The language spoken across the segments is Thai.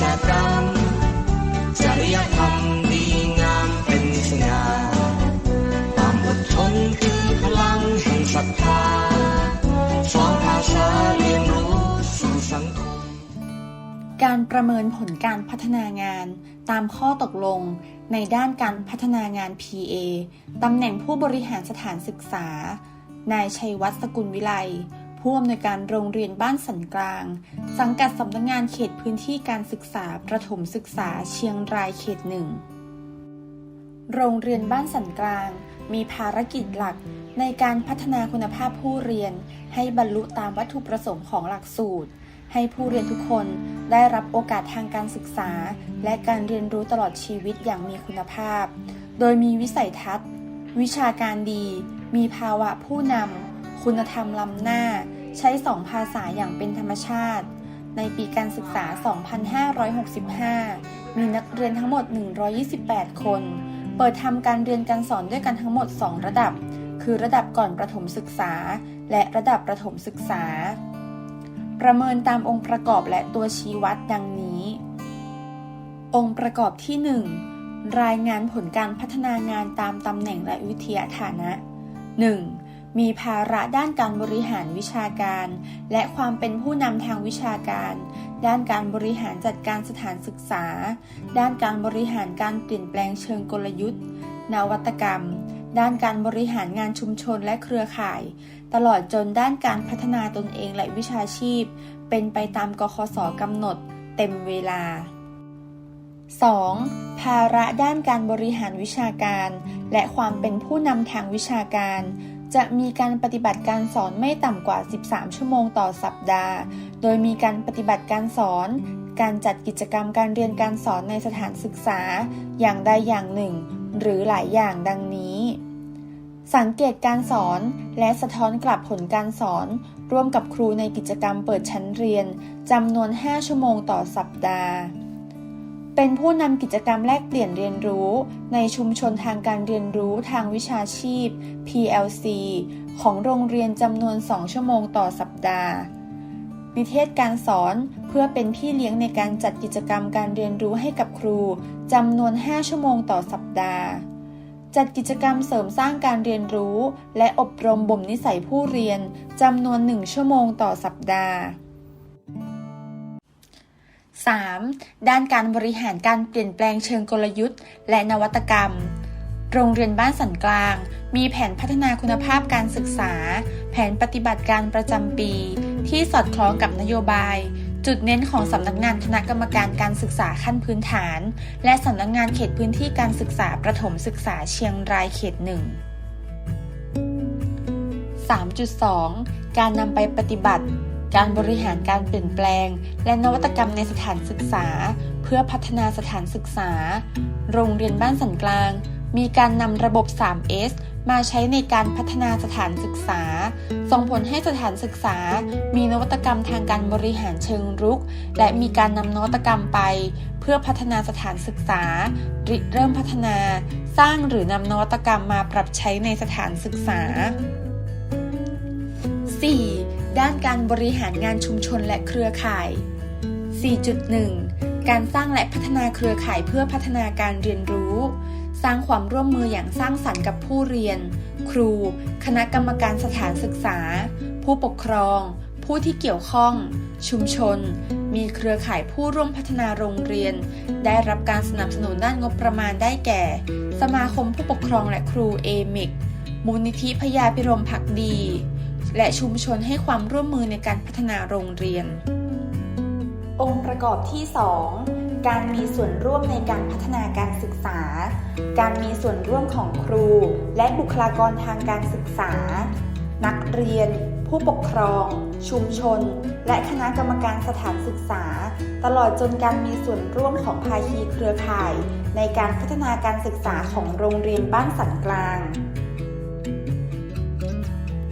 ชากรรมจริยธรรมดีงามเป็นสง่าความอดทนคือพลังแห่งศรัทธาสอนภาษาเรียนรู้สู่สังคม การประเมินผลการพัฒนางาน ตามข้อตกลงในด้านการพัฒนางาน PA ตำแหน่งผู้บริหารสถานศึกษา นายชัยวัฒน์สกุลวิไล ผู้อำนวยการโรงเรียนบ้านสันกลาง สังกัดสำนักงงานเขตพื้นที่การศึกษาประถมศึกษาเชียงรายเขตหนึ่ง โรงเรียนบ้านสันกลาง มีภารกิจหลักในการพัฒนาคุณภาพผู้เรียน ให้บรรลุตามวัตถุประสงค์ของหลักสูตร ให้ผู้เรียนทุกคนได้รับโอกาสทางการศึกษา และการเรียนรู้ตลอดชีวิตอย่างมีคุณภาพ โดยมีวิสัยทัศน์ วิชาการดี มีภาวะผู้นำ คุณธรรมล้ำหน้า ใช้สองภาษาอย่างเป็นธรรมชาติ ในปีการศึกษา 2565 มีนักเรียนทั้งหมด 128 คน เปิดทำการเรียนการสอนด้วยกันทั้งหมด 2 ระดับ คือระดับก่อนประถมศึกษา และระดับประถมศึกษา ประเมินตามองค์ประกอบและตัวชี้วัดดังนี้ องค์ประกอบที่ 1 รายงานผลการพัฒนางานตามตำแหน่งและวิทยาฐานะ 1. มีภาระด้านการบริหารวิชาการ และความเป็นผู้นำทางวิชาการ ด้านการบริหารจัดการสถานศึกษา ด้านการบริหารการเปลี่ยนแปลงเชิงกลยุทธ์ นวัตกรรม ด้านการบริหารงานชุมชนและเครือข่าย ตลอดจนด้านการพัฒนาตนเองและวิชาชีพ เป็นไปตามกคสกำหนด เต็มเวลา 2. ภาระด้านการบริหารวิชาการ และความเป็นผู้นำทางวิชาการ จะมีการปฏิบัติการสอนไม่ต่ำกว่า 13 ชั่วโมงต่อสัปดาห์ โดยมีการปฏิบัติการสอน การจัดกิจกรรมการเรียนการสอนในสถานศึกษา อย่างใดอย่างหนึ่ง หรือหลายอย่างดังนี้ สังเกตการสอนและสะท้อนกลับผลการสอน ร่วมกับครูในกิจกรรมเปิดชั้นเรียนจำนวน 5 ชั่วโมงต่อสัปดาห์ เป็นผู้นำกิจกรรมแลกเปลี่ยนเรียนรู้ ในชุมชนทางการเรียนรู้ทางวิชาชีพ PLC ของโรงเรียนจำนวน 2 ชั่วโมงต่อสัปดาห์ นิเทศการสอนเพื่อเป็นพี่เลี้ยงในการจัดกิจกรรมการเรียนรู้ให้กับครูจำนวน 5 ชั่วโมงต่อสัปดาห์ จัดกิจกรรมเสริมสร้างการเรียนรู้ และอบรมบ่มนิสัยผู้เรียนจำนวน 1 ชั่วโมงต่อสัปดาห์ 3. ด้านการบริหารการเปลี่ยนแปลงเชิงกลยุทธ์ และนวัตกรรม โรงเรียนบ้านสันกลาง มีแผนพัฒนาคุณภาพการศึกษา แผนปฏิบัติการประจำปี ที่สอดคล้องกับนโยบาย จุดเน้นของสำนักงานคณะกรรมการการศึกษาขั้นพื้นฐาน และสำนักงานเขตพื้นที่การศึกษาประถมศึกษาเชียงรายเขตหนึ่ง3.2 การนำไปปฏิบัติ การบริหารการเปลี่ยนแปลง และนวัตกรรมในสถานศึกษา เพื่อพัฒนาสถานศึกษา โรงเรียนบ้านสันกลาง มีการนำระบบ 3S มาใช้ในการพัฒนาสถานศึกษา ส่งผลให้สถานศึกษา มีนวัตกรรมทางการบริหารเชิงรุก และมีการนำนวัตกรรมไป เพื่อพัฒนาสถานศึกษาริเริ่มพัฒนา สร้างหรือนำนวัตกรรมมาปรับใช้ในสถานศึกษา 4. ด้านการบริหารงานชุมชนและเครือข่าย 4.1 การสร้างและพัฒนาเครือข่ายเพื่อพัฒนาการเรียนรู้ สร้างความร่วมมืออย่างสร้างสรรค์กับผู้เรียน ครู คณะกรรมการสถานศึกษา ผู้ปกครอง ผู้ที่เกี่ยวข้อง ชุมชน มีเครือข่ายผู้ร่วมพัฒนาโรงเรียน ได้รับการสนับสนุนด้านงบประมาณได้แก่ สมาคมผู้ปกครองและครูเอมิกมูลนิธิพยาพิรมพักดี และชุมชนให้ความร่วมมือในการพัฒนาโรงเรียน องค์ประกอบที่ 2 การมีส่วนร่วมในการพัฒนาการศึกษา การมีส่วนร่วมของครู และบุคลากรทางการศึกษา นักเรียน ผู้ปกครอง ชุมชน และคณะกรรมการสถานศึกษา ตลอดจนการมีส่วนร่วมของภาคีเครือข่าย ในการพัฒนาการศึกษาของโรงเรียนบ้านสันกลาง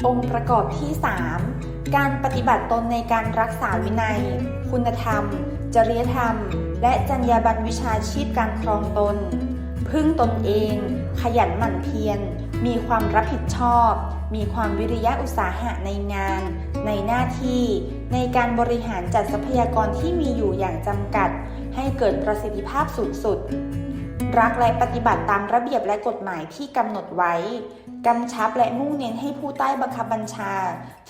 องค์ประกอบที่ 3 การปฏิบัติตนในการรักษาวินัย คุณธรรม จริยธรรม และจรรยาบรรณวิชาชีพการครองตน พึ่งตนเอง ขยันหมั่นเพียร มีความรับผิดชอบ มีความวิริยะอุตสาหะในงาน ในหน้าที่ ในการบริหารจัดทรัพยากรที่มีอยู่อย่างจำกัดใให้เกิดประสิทธิภาพสูงสุด รักและปฏิบัติตามระเบียบและกฎหมายที่กำหนดไว้ กำชับและมุ่งเน้นให้ผู้ใต้บังคับบัญชา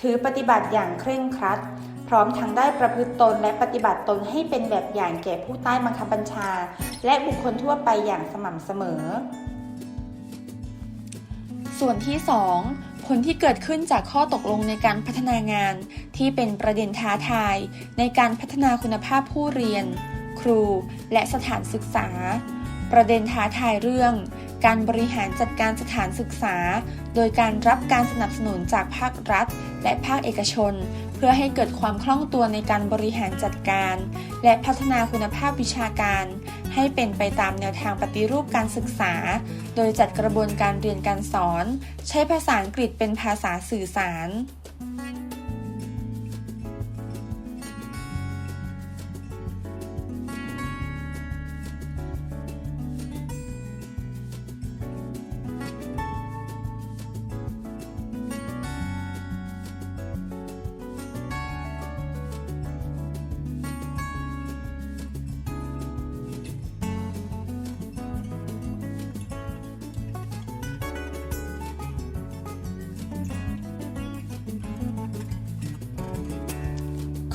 ถือปฏิบัติอย่างเคร่งครัด พร้อมทั้งได้ประพฤติตนและปฏิบัติตนให้เป็นแบบอย่างแก่ผู้ใต้บังคับบัญชา และบุคคลทั่วไปอย่างสม่ำเสมอ ส่วนที่ 2ผลที่เกิดขึ้นจากข้อตกลงในการพัฒนางาน ที่เป็นประเด็นท้าทาย ในการพัฒนาคุณภาพผู้เรียน ครู และสถานศึกษา ประเด็นท้าทายเรื่อง การบริหารจัดการสถานศึกษา โดยการรับการสนับสนุนจากภาครัฐ และภาคเอกชน เพื่อให้เกิดความคล่องตัวในการบริหารจัดการ และพัฒนาคุณภาพวิชาการ ให้เป็นไปตามแนวทางปฏิรูปการศึกษา โดยจัดกระบวนการเรียนการสอน ใช้ภาษาอังกฤษเป็นภาษาสื่อสาร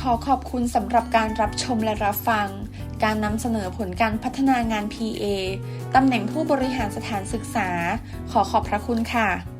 ขอขอบคุณสำหรับการรับชมและรับฟัง การนำเสนอผลการพัฒนางาน PA ตำแหน่งผู้บริหารสถานศึกษา ขอขอบพระคุณค่ะ